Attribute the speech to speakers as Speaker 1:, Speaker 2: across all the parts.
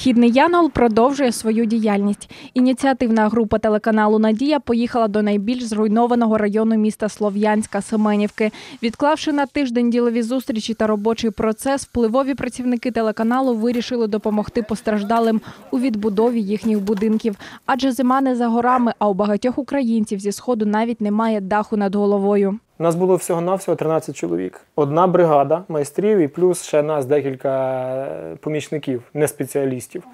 Speaker 1: Східний Янгол продовжує свою діяльність. Ініціативна група телеканалу Надія поїхала до найбільш зруйнованого району міста Слов'янська Семенівки. Відклавши на тиждень ділові зустрічі та робочий процес, впливові працівники телеканалу вирішили допомогти постраждалим у відбудові їхніх будинків. Адже зима не за горами, а у багатьох українців зі сходу навіть немає даху над головою.
Speaker 2: У нас було всього-навсього 13 чоловік. Одна бригада майстрів і плюс ще нас декілька е, помічників, не спеціалістів.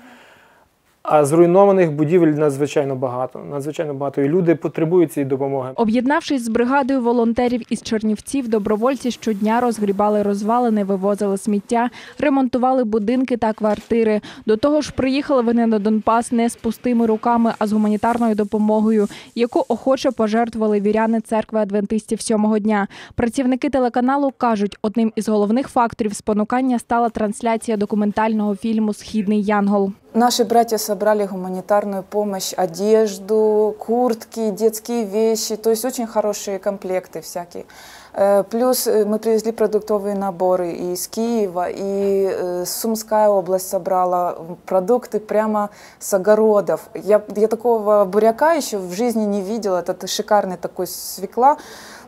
Speaker 2: А зруйнованих будівель надзвичайно багато. Надзвичайно багато. І люди потребують цієї допомоги.
Speaker 1: Об'єднавшись з бригадою волонтерів із Чернівців, добровольці щодня розгрібали розвалини, вивозили сміття, ремонтували будинки та квартири. До того ж, приїхали вони на Донбас не з пустими руками, а з гуманітарною допомогою, яку охоче пожертвували віряни церкви адвентистів сьомого дня. Працівники телеканалу кажуть, одним із головних факторів спонукання стала трансляція документального фільму Східний Янгол.
Speaker 3: Наши братья собрали гуманитарную помощь, одежду, куртки, детские вещи, то есть очень хорошие комплекты всякие. Э, Плюс э, мы привезли продуктовые наборы и из Киева, и э, Сумская область собрала продукты прямо с огородов. Я, я такого буряка еще в жизни не видела, это шикарный такой свекла,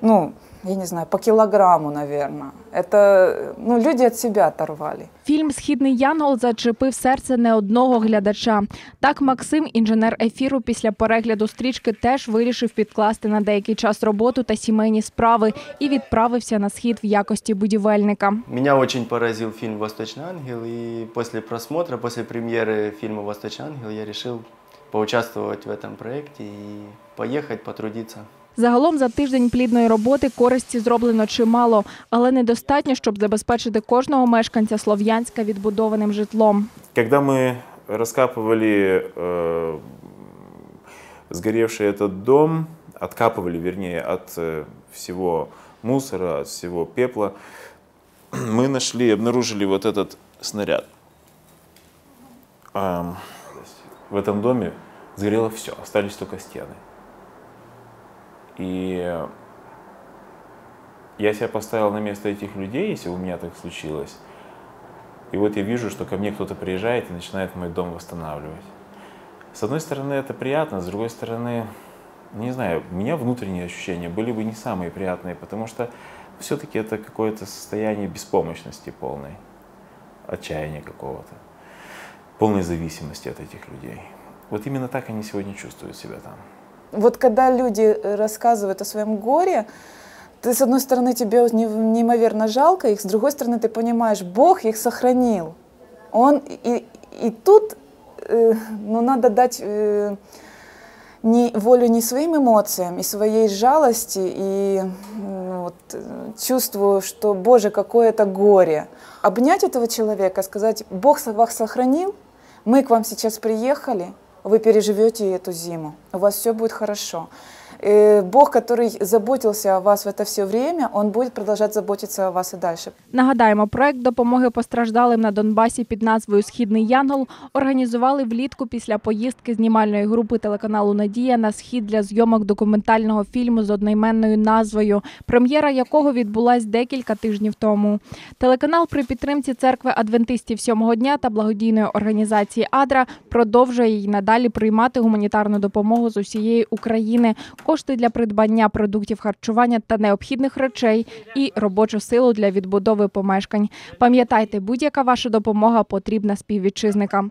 Speaker 3: ну, я не знаю, по килограмму, наверное. Это, ну, люди от себя оторвали.
Speaker 1: Фільм Східний Янгол зачепив серце не одного глядача. Так, Максим, інженер ефіру, після перегляду стрічки теж вирішив підкласти на деякий час роботу та сімейні справи і відправився на схід в якості будівельника.
Speaker 4: Меня очень поразил фильм «Восточный ангел», и после просмотра, после премьеры фильма «Восточный ангел» я решил поучаствовать в этом проекте и поехать потрудиться.
Speaker 1: Загалом за тиждень плідної роботи користі зроблено чимало, але недостатньо, щоб забезпечити кожного мешканця Слов'янська відбудованим житлом.
Speaker 5: Когда мы раскапывали э, сгоревший этот дом, откапывали, вернее, от э, всего мусора, от всего пепла, мы нашли, обнаружили вот этот снаряд. Ам, в этом доме сгорело все, остались только стены. И я себя поставил на место этих людей, если у меня так случилось. И вот я вижу, что ко мне кто-то приезжает и начинает мой дом восстанавливать. С одной стороны, это приятно, с другой стороны, не знаю, у меня внутренние ощущения были бы не самые приятные, потому что все-таки это какое-то состояние беспомощности полной, отчаяния какого-то, полной зависимости от этих людей. Вот именно так они сегодня чувствуют себя там.
Speaker 3: Вот когда люди э, рассказывают о своем горе, ты, с одной стороны, тебе не- неимоверно жалко их, с другой стороны, ты понимаешь, Бог их сохранил. Он и, и тут, э, ну, надо дать э, не, волю не своим эмоциям и своей жалости, и м, вот, э, чувствую, что, Боже, какое это горе. Обнять этого человека, сказать, Бог вас сохранил, мы к вам сейчас приехали, вы переживете эту зиму, у вас все будет хорошо. Э, Бог, который заботился о вас в это все время, Он будет продолжать заботиться о вас и дальше.
Speaker 1: Нагадаємо, проект допомоги постраждалим на Донбасі під назвою Східний Янгол організували влітку після поїздки знімальної групи телеканалу Надія на схід для зйомок документального фільму з одноіменною назвою, прем'єра якого відбулась декілька тижнів тому. Телеканал при підтримці церкви адвентистів сьомого дня та благодійної організації Адра продовжує й надалі приймати гуманітарну допомогу з усієї України, кошти для придбання продуктів харчування та необхідних речей і робочу силу для відбудови помешкань. Пам'ятайте, будь-яка ваша допомога потрібна співвітчизникам.